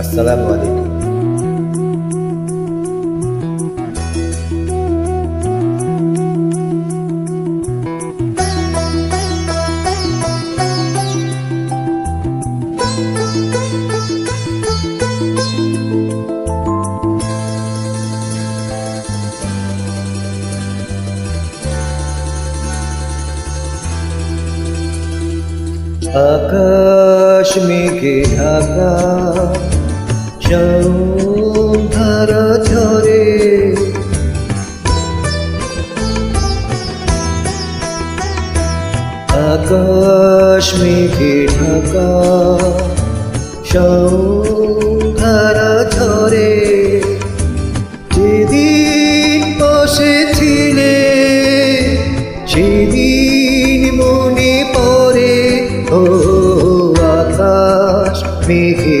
আসসালামু আলাইকুম। আকাশ মেঘে ঢাকা সন্ধ্যারা ঝরে। আকাশ মেঘে ঢাকা সন্ধ্যারা ঝরে। যেদিন বসেছিলে সেদিন মনে পড়ে, ও আকাশ মেঘে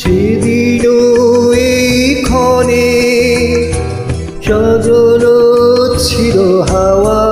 সেদিন এই ক্ষণে সজল ছিল হাওয়া।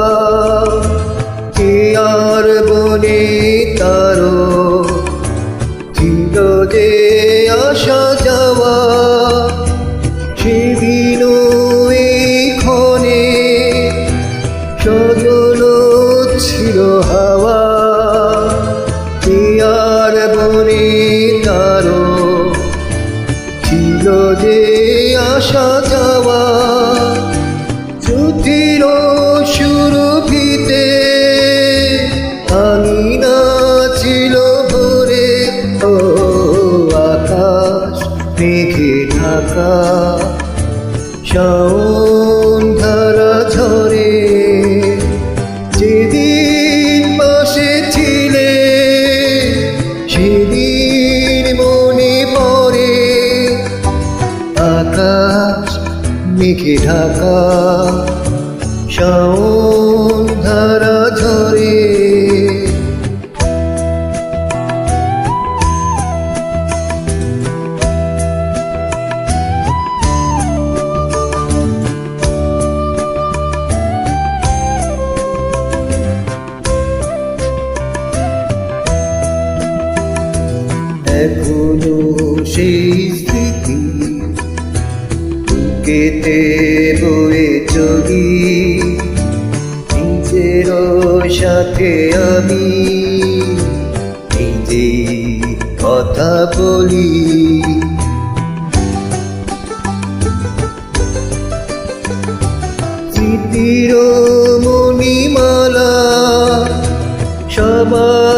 মেঘে ঢাকা সন্ধ্যারা ঝরে। যেদিন বসেছিলে সেদিন মনে পড়ে। আকাশ মেঘে ঢাকা সন্ধ্যারা ঝরে। সেই স্মৃতি। বুকেতে বয়ে চলি নিজের সাথে আমি নিজেই কথা বলি। স্মৃতির মণিমালা সবার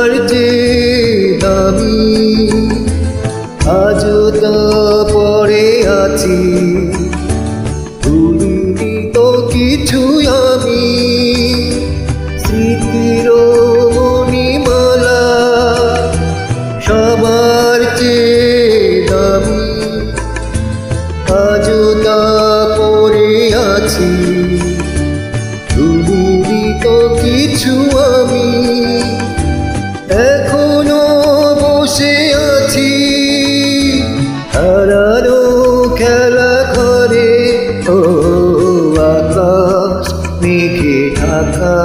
রাখা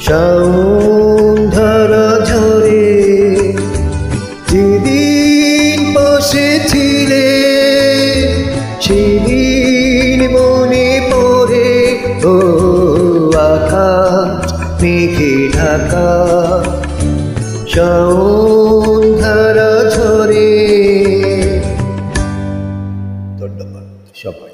সৌন্ধর ঝরে যেদিন বসেছিলে সেদিন মনে পড়ে, ও আখা মেঘে ঢাকা। সৌন্ধর ঝরে। ধন্যবাদ সবাই।